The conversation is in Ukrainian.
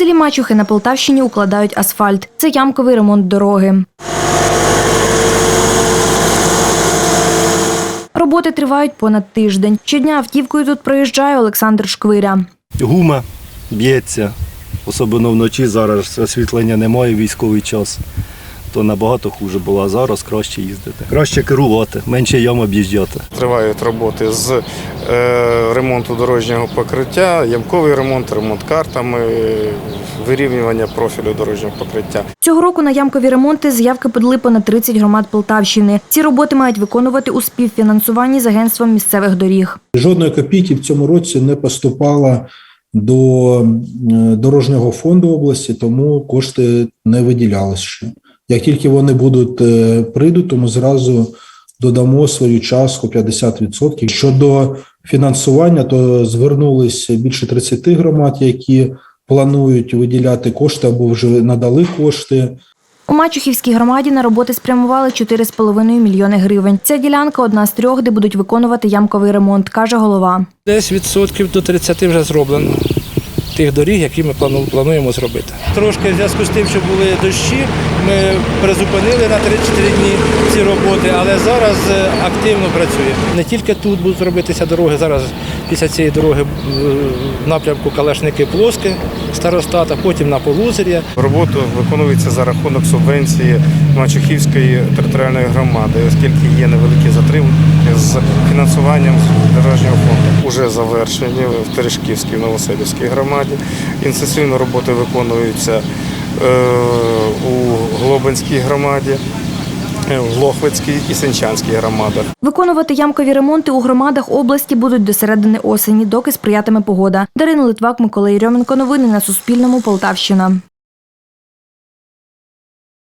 селі Мачухи на Полтавщині укладають асфальт. Це ямковий ремонт дороги. Роботи тривають понад тиждень. Щодня автівкою тут проїжджає Олександр Шквиря. Гума б'ється, особливо вночі зараз освітлення немає, військовий час. То набагато хуже було, а зараз краще їздити. Краще керувати, менше ям об'їжджати. Тривають роботи з е, ремонту дорожнього покриття, ямковий ремонт, ремонт картами, вирівнювання профілю дорожнього покриття. Цього року на ямкові ремонти заявки подали понад 30 громад Полтавщини. Ці роботи мають виконувати у співфінансуванні з агентством місцевих доріг. Жодної копійки в цьому році не поступало до е, дорожнього фонду області, тому кошти не виділялися ще. Як тільки вони будуть е, прийдуть, то ми зразу додамо свою частку 50%. Щодо фінансування, то звернулися більше 30 громад, які планують виділяти кошти або вже надали кошти. У Мачухівській громаді на роботи спрямували 4,5 мільйони гривень. Ця ділянка одна з трьох, де будуть виконувати ямковий ремонт, каже голова. Десь відсотків до 30 вже зроблено тих доріг, які ми плануємо зробити. Трошки в зв'язку з тим, що були дощі, ми призупинили на 3-4 дні ці роботи, але зараз е, активно працюємо. Не тільки тут будуть робитися дороги, зараз після цієї дороги е, в напрямку Калашники Плоске, Старостата, потім на Полузер'я. Робота виконується за рахунок субвенції Мачухівської територіальної громади, оскільки є невеликі затримки з фінансуванням дорожнього фонду. Уже завершені в Терешківській Новоселівській громаді. Інтенсивно роботи виконуються е, у Глобинській громаді, е, в Лохвицькій і Сенчанській громадах. Виконувати ямкові ремонти у громадах області будуть до середини осені, доки сприятиме погода. Дарина Литвак, Микола Єрьоменко. Новини на Суспільному. Полтавщина.